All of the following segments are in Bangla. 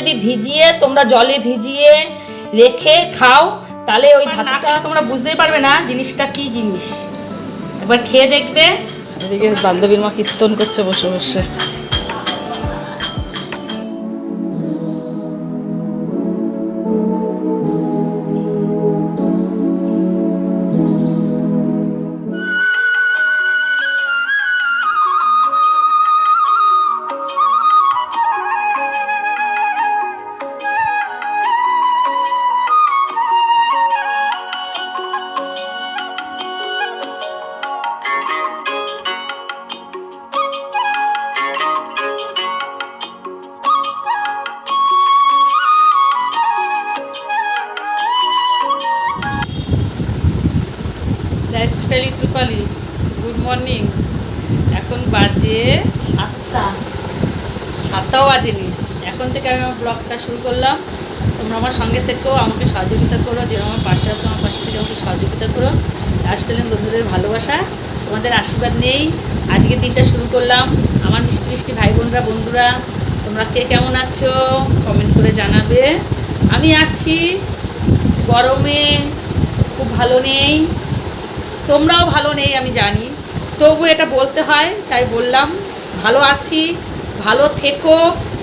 যদি ভিজিয়ে তোমরা জলে ভিজিয়ে রেখে খাও তাহলে ওই ধাতুটা তোমরা বুঝতেই পারবে না জিনিসটা কি জিনিস। একবার খেয়ে দেখবে। বান্ধবীর মা কীর্তন করছে বসে বসে। সাতটাও বাজেনি। এখন থেকে আমি আমার ব্লগটা শুরু করলাম। তোমরা আমার সঙ্গে থেকেও আমাকে সহযোগিতা করো, যেরকম আমার পাশে আছো, আমার পাশে থেকে আমাকে সহযোগিতা করো। লাইফস্টাইলের বন্ধুদের ভালোবাসা, তোমাদের আশীর্বাদ নেই। আজকের দিনটা শুরু করলাম। আমার মিষ্টি মিষ্টি ভাই বোনরা বন্ধুরা, তোমরা কে কেমন আছো? কমেন্ট করে জানাবে। আমি আছি। গরমে খুব ভালো নেই। তোমরাও ভালো নেই, আমি জানি। তবু এটা বলতে হয়, তাই বললাম, ভালো আছি। ভালো থেকো,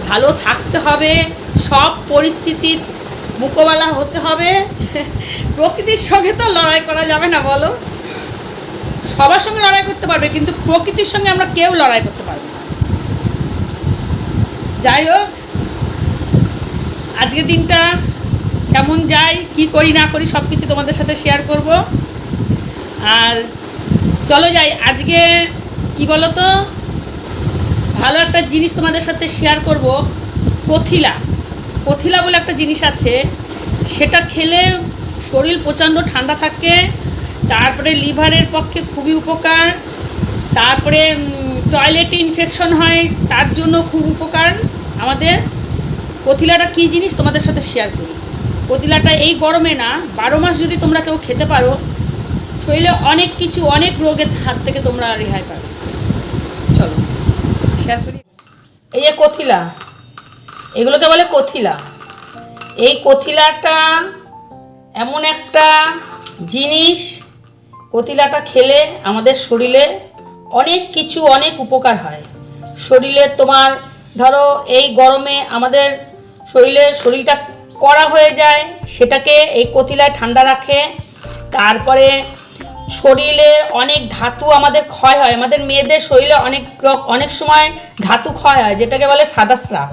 ভালো থাকতে হবে, সব পরিস্থিতির মোকাবেলা হতে হবে। প্রকৃতির সঙ্গে তো লড়াই করা যাবে না, বলো। সবার সঙ্গে লড়াই করতে পারবে, কিন্তু প্রকৃতির সঙ্গে আমরা কেউ লড়াই করতে পারব না। যাই হোক, আজকের দিনটা কেমন যাই কি করি, না করি সব কিছু তোমাদের সাথে শেয়ার করব। আর চলো যাই, আজকে কি বলো তো ভালো একটা জিনিস তোমাদের সাথে শেয়ার করব, কথিলা। কথিলা বলে একটা জিনিস আছে, সেটা খেলে শরীর প্রচণ্ড ঠান্ডা থাকে, তারপরে লিভারের পক্ষে খুবই উপকার, তারপরে টয়লেট ইনফেকশন হয়, তার জন্য খুব উপকার আমাদের। কথিলাটা কী জিনিস তোমাদের সাথে শেয়ার করি। কথিলাটা এই গরমে না, বারো মাস যদি তোমরা কেউ খেতে পারো, শরীরে অনেক কিছু, অনেক রোগের হাত থেকে তোমরা রেহাই পাবে। করি এই যে কথিলা, এগুলোকে বলে কথিলা। এই কথিলাটা এমন একটা জিনিস, কথিলাটা খেলে আমাদের শরীরে অনেক কিছু, অনেক উপকার হয়। শরীরে তোমার, ধরো, এই গরমে আমাদের শরীরে শরীরটা কড়া হয়ে যায়, সেটাকে এই কথিলায় ঠান্ডা রাখে, তারপরে শরীরে অনেক ধাতু আমাদের ক্ষয় হয়। আমাদের মেয়েদের শরীরে অনেক অনেক সময় ধাতু ক্ষয় হয়, যেটাকে বলে সাদা স্রাপ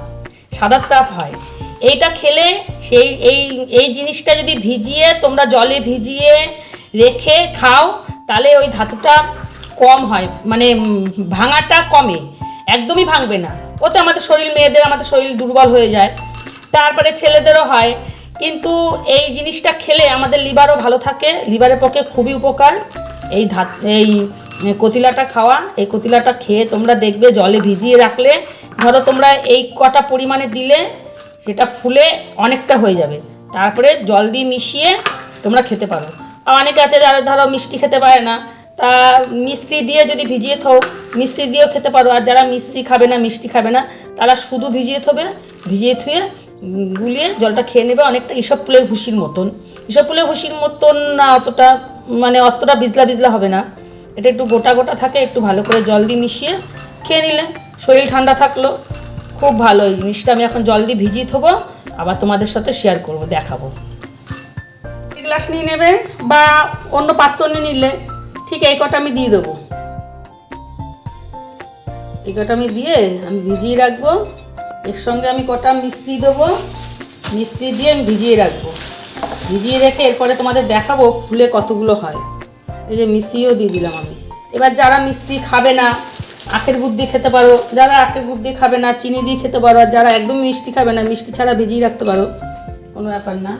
সাদা স্রাব হয়। এইটা খেলে সেই, এই এই জিনিসটা যদি ভিজিয়ে, তোমরা জলে ভিজিয়ে রেখে খাও, তাহলে ওই ধাতুটা কম হয়। মানে ভাঙাটা কমে। একদমই ভাঙবে না। ওতে আমাদের শরীর, মেয়েদের আমাদের শরীর দুর্বল হয়ে যায়। তারপরে ছেলেদেরও হয়। কিন্তু এই জিনিসটা খেলে আমাদের লিভারও ভালো থাকে, লিভারের পক্ষে খুবই উপকার। এই ধাত, এই কতিলাটা খাওয়া, এই কতিলাটা খেয়ে তোমরা দেখবে জলে ভিজিয়ে রাখলে, ধরো তোমরা এই কটা পরিমাণে দিলে, সেটা ফুলে অনেকটা হয়ে যাবে। তারপরে জল দিয়ে মিশিয়ে তোমরা খেতে পারো। আর অনেকে আছে যারা ধরো মিষ্টি খেতে পারে না, তা মিষ্টি দিয়ে যদি ভিজিয়ে থাও, মিষ্টি দিয়েও খেতে পারো। আর যারা মিষ্টি খাবে না, মিষ্টি খাবে না, তারা শুধু ভিজিয়ে থবে, ভিজিয়ে থুয়ে গুলিয়ে জলটা খেয়ে নেবে অনেকটা ইসব ফুলের ভুসির মতন। ইসব ফুলের ভুসির মতন না অতটা মানে অতটা বিজলা বিজলা হবে না। এটা একটু গোটা গোটা থাকে, একটু ভালো করে জল দিয়ে মিশিয়ে খেয়ে নিলে। শরীর ঠান্ডা থাকল। খুব ভালো এই জিনিসটা। আমি এখন জল দিয়ে ভিজিয়ে থবো, আবার তোমাদের সাথে শেয়ার করব, দেখাবো। গ্লাস নিয়ে নেবে বা অন্য পাত্র নিয়ে নিলে, ঠিক এই কটা আমি দিয়ে দেবো। এই কটা আমি দিয়ে আমি ভিজিয়ে রাখব। এর সঙ্গে আমি কটা মিস্ত্রি দেবো? মিস্ত্রি দিয়ে আমি ভিজিয়ে রাখব। ভিজিয়ে রেখে এরপরে তোমাদের দেখাবো ফুলে কতগুলো হয়। এই যে মিষ্টিও দিয়ে দিলাম আমি। এবার যারা মিষ্টি খাবে না, আখের গুড় দিয়ে খেতে পারো, যারা আখের গুড় দিয়ে খাবে না, চিনি দিয়ে খেতে পারো, আর যারা একদম মিষ্টি খাবে না, মিষ্টি ছাড়া ভিজিয়ে রাখতে পারো, কোনো ব্যাপার না।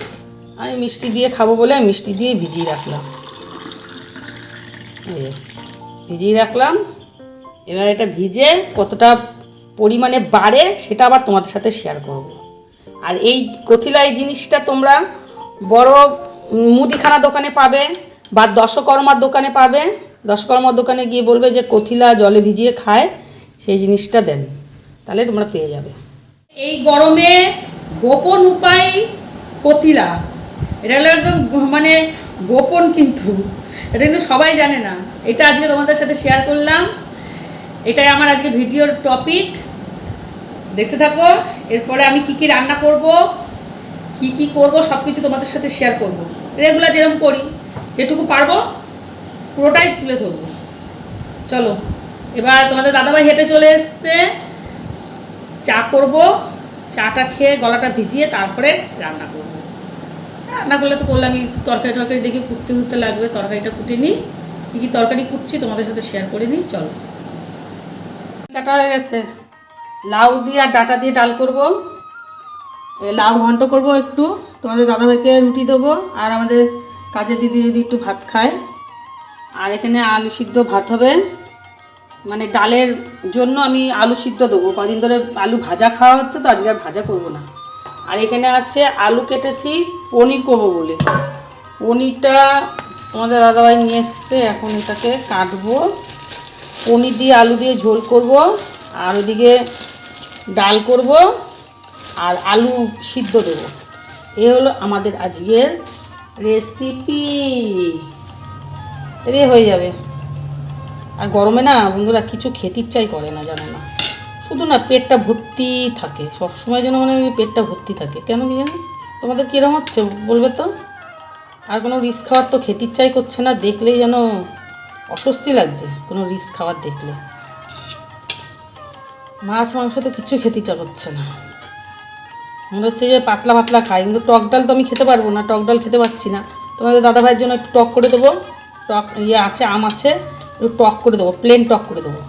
আমি মিষ্টি দিয়ে খাব বলে আমি মিষ্টি দিয়ে ভিজিয়ে রাখলাম। ভিজিয়ে রাখলাম। এবার এটা ভিজে কতটা পরিমাণে বাড়ে, সেটা আবার তোমাদের সাথে শেয়ার করব। আর এই কথিলা এই জিনিসটা তোমরা বড় মুদিখানা দোকানে পাবে বা দশকর্মার দোকানে পাবে। দশকর্মার দোকানে গিয়ে বলবে যে কথিলা জলে ভিজিয়ে খায়, সেই জিনিসটা দেন। তাহলে তোমরা পেয়ে যাবে। এই গরমে গোপন উপায় কতিলা এটা হলো একদম মানে গোপন কিন্তু। এটা কিন্তু সবাই জানে না। এটা আজকে তোমাদের সাথে শেয়ার করলাম। এটাই আমার আজকে ভিডিওর টপিক দেখতে থাকো। এরপরে আমি কি কি রান্না করব, কি কি করব সব কিছু তোমাদের সাথে শেয়ার করব। রেগুলার যেরকম করি, যেটুকু পারব, পুরোটাই তুলে ধরবো। চলো, এবার তোমাদের দাদাভাই হেঁটে চলে এসছে। চা করব, চাটা খেয়ে গলাটা ভিজিয়ে তারপরে রান্না করব। রান্না করলে তো করলাম তরকারি টরকারি দেখে কুটতে কুটতে লাগবে, তরকারিটা কুটে নিই। কী কী তরকারি কুটছি তোমাদের সাথে শেয়ার করে নিই, চলো। কাটা হয়ে গেছে। লাউ দিয়ে আর ডাটা দিয়ে ডাল করব। লাউ ঘন্ট করব একটু। তোমাদের দাদাভাইকে রুটি দেবো আর আমাদের কাজের দিদি যদি একটু ভাত খায়। আর এখানে আলু সিদ্ধ ভাত হবে। মানে ডালের জন্য আমি আলু সিদ্ধ দেবো। কদিন ধরে আলু ভাজা খাওয়া হচ্ছে, তো আজকে আর ভাজা করব না। আর এখানে আছে আলু কেটেছি, পনির করব বলে। পনিরটা তোমাদের দাদাভাই নিয়ে এসছে, এখন এটাকে কাটবো। পনির দিয়ে আলু দিয়ে ঝোল করব। আর ওদিকে ডাল করব আর আলু সিদ্ধ দেবো। এ হলো আমাদের আজকের রেসিপি রে হয়ে যাবে। আর গরমে না বন্ধুরা কিছু খেতে ইচ্ছাই করে না, জানো না শুধু না পেটটা ভর্তি থাকে। সব সময় যেন মনে পেটটা ভর্তি থাকে। কেন কি জানি? তোমাদের কীরকম হচ্ছে বলবে তো? আর কোনো রিস্ক খাওয়ার তো খেতে ইচ্ছাই করছে না। দেখলেই যেন অস্বস্তি লাগছে কোনো রিস্ক খাবার দেখলে। মাছ, মাংস তো কিছু খেতে ইচ্ছা করছে না। মনে হচ্ছে যে পাতলা পাতলা খাই, কিন্তু টক ডাল তো আমি খেতে পারব না, টক ডাল খেতে পারছি না। তোমাদের দাদা ভাইয়ের জন্য একটু টক করে দেবো, টক ইয়ে আছে, আম আছে, একটু টক করে দেবো প্লেন টক করে দেবো।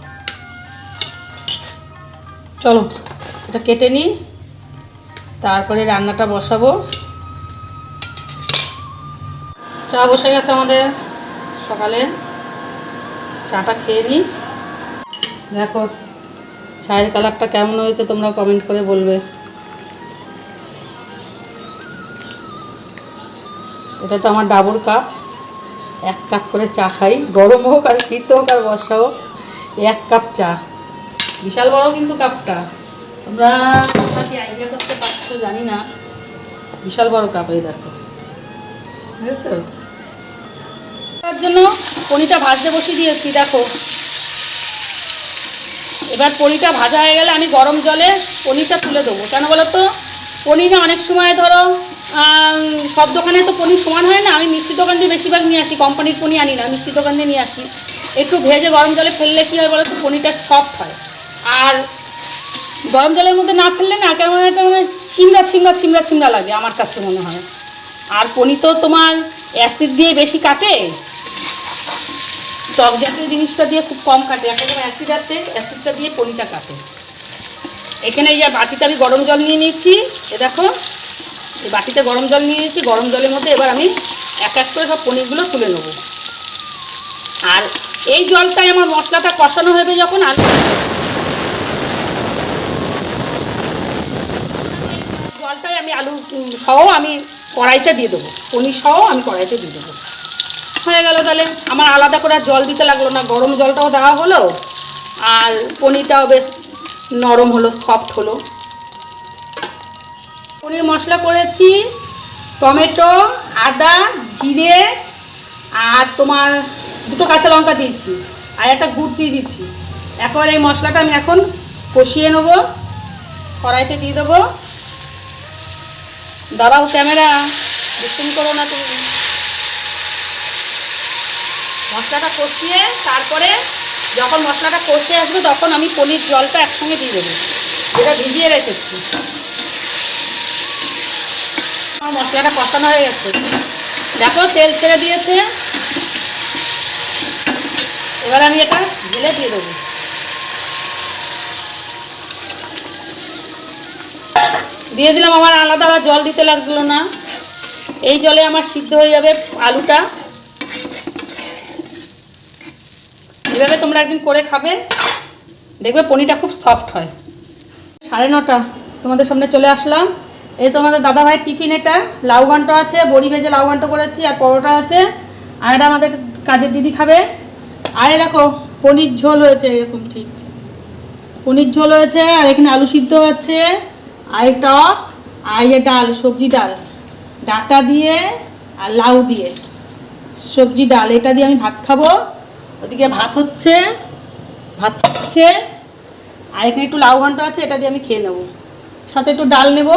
চলো, এটা কেটে নিই, তারপরে রান্নাটা বসাবো। চা বসে গেছে আমাদের, সকালে। চাটা খেয়ে নিই। দেখো চায়ের কালারটা কেমন হয়েছে তোমরা কমেন্ট করে বলবে। এটা তো আমার ডাবর কাপ। এক কাপ করে চা খাই। গরম হোক আর শীত হোক আর বর্ষা হোক, এক কাপ চা। বিশাল বড় কিন্তু কাপটা। তোমরা কি আইডিয়া করতে পারছ জানি না। বিশাল বড় কাপ এই দেখো। বুঝেছ? তার জন্য পনিরটা ভাজতে বসিয়ে দিয়েছি, দেখো। এবার পনিরটা ভাজা হয়ে গেলে আমি গরম জলে পনিরটা তুলে দেবো। কেন বলো তো পনিরে অনেক সময় ধরো সব দোকানে তো পনির সমান হয় না। আমি মিষ্টি দোকান দিয়ে বেশিরভাগ নিয়ে আসি, কোম্পানির পনির আনি না মিষ্টি দোকান দিয়ে নিয়ে আসি। একটু ভেজে গরম জলে ফেললে কী হয় বলো তো পনিরটা সফট হয়। আর গরম জলের মধ্যে না ফেললে না, কেমন একটা মানে ছিমড়া ছিমড়া ছিমড়া ছিমড়া লাগে আমার কাছে মনে হয়। আর পনির তো তোমার অ্যাসিড দিয়ে বেশি কাটে টক জাতীয় জিনিসটা দিয়ে খুব কম কাটে। একটা অ্যাসিড আছে অ্যাসিডটা দিয়ে পনিরটা কাটে। এখানে এই যে বাটিতে আমি গরম জল নিয়ে নিয়েছি, এ দেখো, এই বাটিতে গরম জল নিয়ে নিয়েছি, গরম জলের মধ্যে এবার আমি এক এক করে সব পনিরগুলো তুলে নেব। আর এই জলটাই আমার মশলাটা কষানো হবে যখন আদা জলটাই আমি আলু সহ আমি কড়াইতে দিয়ে দেবো। পনির সহ আমি কড়াইতে দিয়ে দেবো। হয়ে গেল তাহলে। আমার আলাদা করে জল দিতে লাগল না। গরম জলটাও দেওয়া হলো। আর পনিরটাও বেশ নরম হলো সফট হলো। পনির মশলা করেছি, টমেটো, আদা, জিরে, আর তোমার দুটো কাঁচা লঙ্কা দিয়েছি। আর একটা গুড় দিয়ে দিচ্ছি এখন এই মশলাটা আমি এখন কষিয়ে নেব। কড়াইতে দিয়ে দেবো। দাঁড়াও ক্যামেরা ডিস্টিং করো না তুমি। মশলাটা কষিয়ে তারপরে যখন মশলাটা কষে আসবে তখন আমি পনির জলটা একসঙ্গে দিয়ে দেবো। যেটা ভিজিয়ে রেখেছি। মশলাটা কষানো হয়ে গেছে। দেখো, তেল ছেড়ে দিয়েছে। এবার আমি এটা ঢেলে দিয়ে দেবো। দিয়ে দিলাম, আমার আলাদা জল দিতে লাগল না। এই জলে আমার সিদ্ধ হয়ে যাবে আলুটা। এভাবে তোমরা একদিন করে খাবে। দেখবে পনিরটা খুব সফট হয়। সাড়ে নটা, তোমাদের সামনে চলে আসলাম। এই তোমাদের দাদা ভাইয়ের টিফিন এটা। লাউ ঘন্ট আছে, বড়ি ভেজে লাউ ঘন্ট করেছি, আর পরোটা আছে। আর এটা আমাদের কাজের দিদি খাবে। আর দেখো, পনির ঝোল হয়েছে, এরকম ঠিক। পনির ঝোল হয়েছে, আর এখানে আলু সিদ্ধ আছে, আর টক, আর যে ডাল, সবজি ডাল। ডাটা দিয়ে আর লাউ দিয়ে। সবজি ডাল, এটা দিয়ে আমি ভাত খাব। ওদিকে ভাত হচ্ছে ভাত হচ্ছে, আর এখানে একটু লাউ ঘণ্টা আছে, এটা দিয়ে আমি খেয়ে নেব। সাথে একটু ডাল নেব,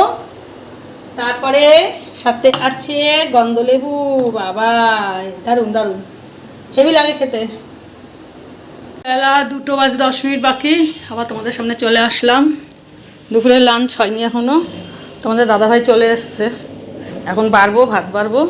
তারপরে সাথে আছে গন্ধলেবু, বাবা, দারুণ দারুণ। হেভি লাগে খেতে। বেলা দুটো বাজে দশ মিনিট বাকি, আবার তোমাদের সামনে চলে আসলাম। দুপুরের লাঞ্চ হয়নি এখনও তোমাদের দাদাভাই চলে এসছে। এখন বাড়বো, ভাত বাড়বো।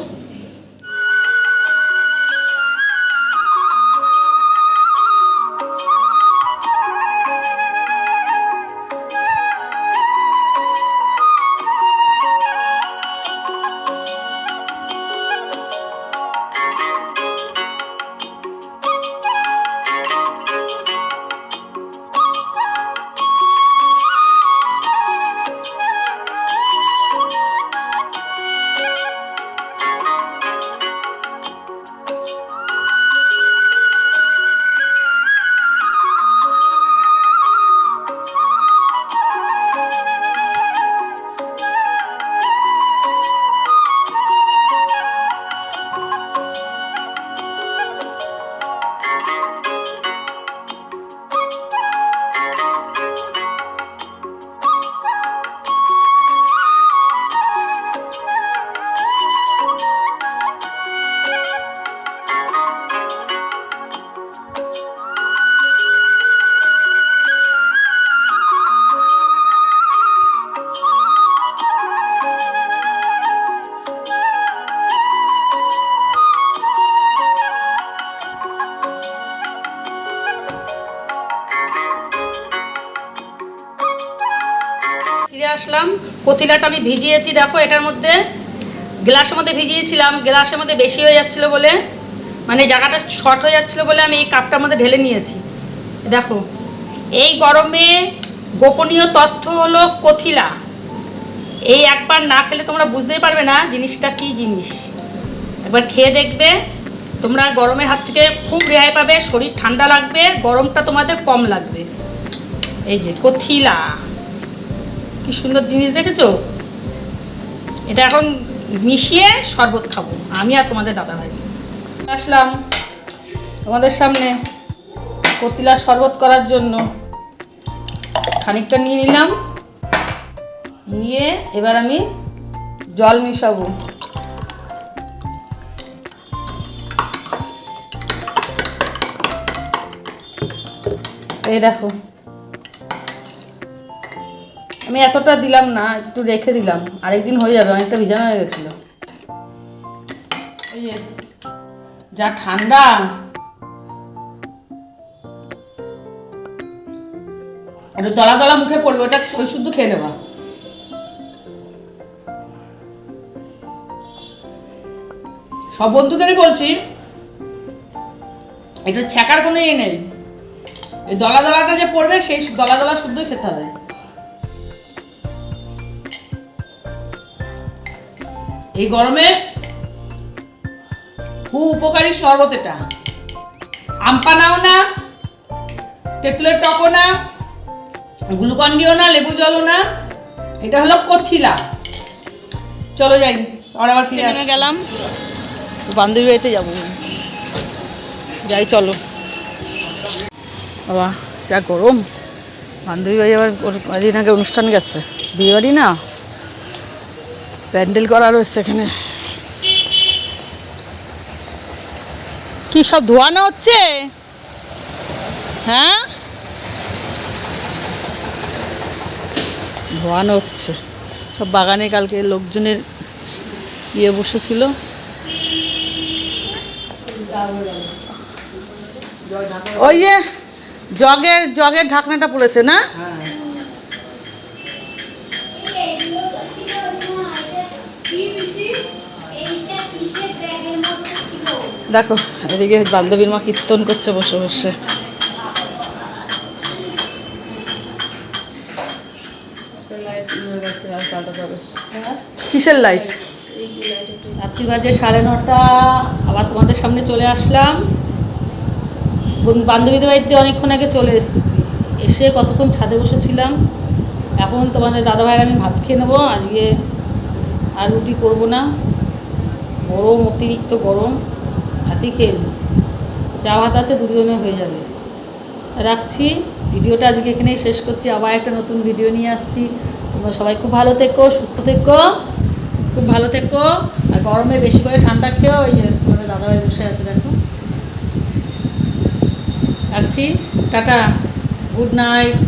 কতিলাটা আমি ভিজিয়েছি, দেখো এটার মধ্যে গ্লাসের মধ্যে ভিজিয়েছিলাম, গ্লাসের মধ্যে বেশি হয়ে যাচ্ছিল বলে মানে জায়গাটা শর্ট হয়ে যাচ্ছিল বলে আমি এই কাপটার মধ্যে ঢেলে নিয়েছি। দেখো, এই গরমে গোপনীয় তথ্য হলো কথিলা। এই একবার না খেলে তোমরা বুঝতেই পারবে না জিনিসটা কি জিনিস। একবার খেয়ে দেখবে, তোমরা গরমের হাত থেকে খুব রেহাই পাবে, শরীর ঠান্ডা লাগবে, গরমটা তোমাদের কম লাগবে। এই যে কথিলা। কি সুন্দর জিনিস দেখেছ? এটা এখন মিশিয়ে শরবত খাব, আমি আর তোমাদের দাদা ভাই আসলাম তোমাদের সামনে কতিলা শরবত করার জন্য। খানিকটা নিয়ে নিলাম, নিয়ে এবার আমি জল মিশাবো। এই দেখো। আমি এতটা দিলাম না, একটু রেখে দিলাম। আরেকদিন হয়ে যাবে, অনেকটা ভিজানো হয়ে গেছিল। যে ঠান্ডা। একটু দলা দলা মুখে পড়বে, ওটা ওই শুদ্ধ খেয়ে নেবা। সব বন্ধুদেরই বলছি, একটু ছ্যাঁকার কোনো ইয়ে নেই। এই দলা দলাটা যে পড়বে, সেই দলা দলা শুদ্ধই খেতে হবে। এই গরমে খুব উপকারী শরবত এটা। আমপানাও না তেঁতুলের টকও না গ্লুকন্ডিও না লেবু জলও না এটা হলো কথিলা চলো যাই আর আবার ফিরে নেমে গেলাম বান্ধবী বাড়িতে যাব। যাই চলো। বাবা যা গরম। বান্ধবী বাড়ি আবার কদিন আগে অনুষ্ঠান গেছে। বিয়ে বাড়ি না? প্যান্ডেল করা রয়েছে এখানে। কি সব ধোয়ানো হচ্ছে? হ্যাঁ? ধোয়ানো হচ্ছে। সব বাগানে কালকে লোকজনের ইয়ে বসেছিল। ওই যে জগের জগের ঢাকনাটা পড়েছে না? দেখো, এদিকে বান্ধবীর মা কীর্তন করছে বসে বসে। কিসের লাইট রাত্রি বাজে সাড়ে নটা, আবার তোমাদের সামনে চলে আসলাম। বন- বান্ধবীদের বাড়িতে অনেকক্ষণ আগে চলে এসেছি। এসে কতক্ষণ ছাদে বসেছিলাম। এখন তোমাদের দাদাভাইয়ের আমি ভাত খেয়ে নেব, আজকে আর রুটি করব না। গরম, অতিরিক্ত গরম। ভাতই খেয়ে যা ভাত আছে দুজনে হয়ে যাবে। রাখছি। ভিডিওটা আজকে এখানেই শেষ করছি। আবার একটা নতুন ভিডিও নিয়ে আসছি। তোমরা সবাই খুব ভালো থেকো, সুস্থ থেকো, খুব ভালো থেকো। আর গরমে বেশি করে ঠান্ডা খেয়েও ওই যে তোমাদের দাদাভাই বসে আছে, দেখো। রাখছি। টাটা। Good night.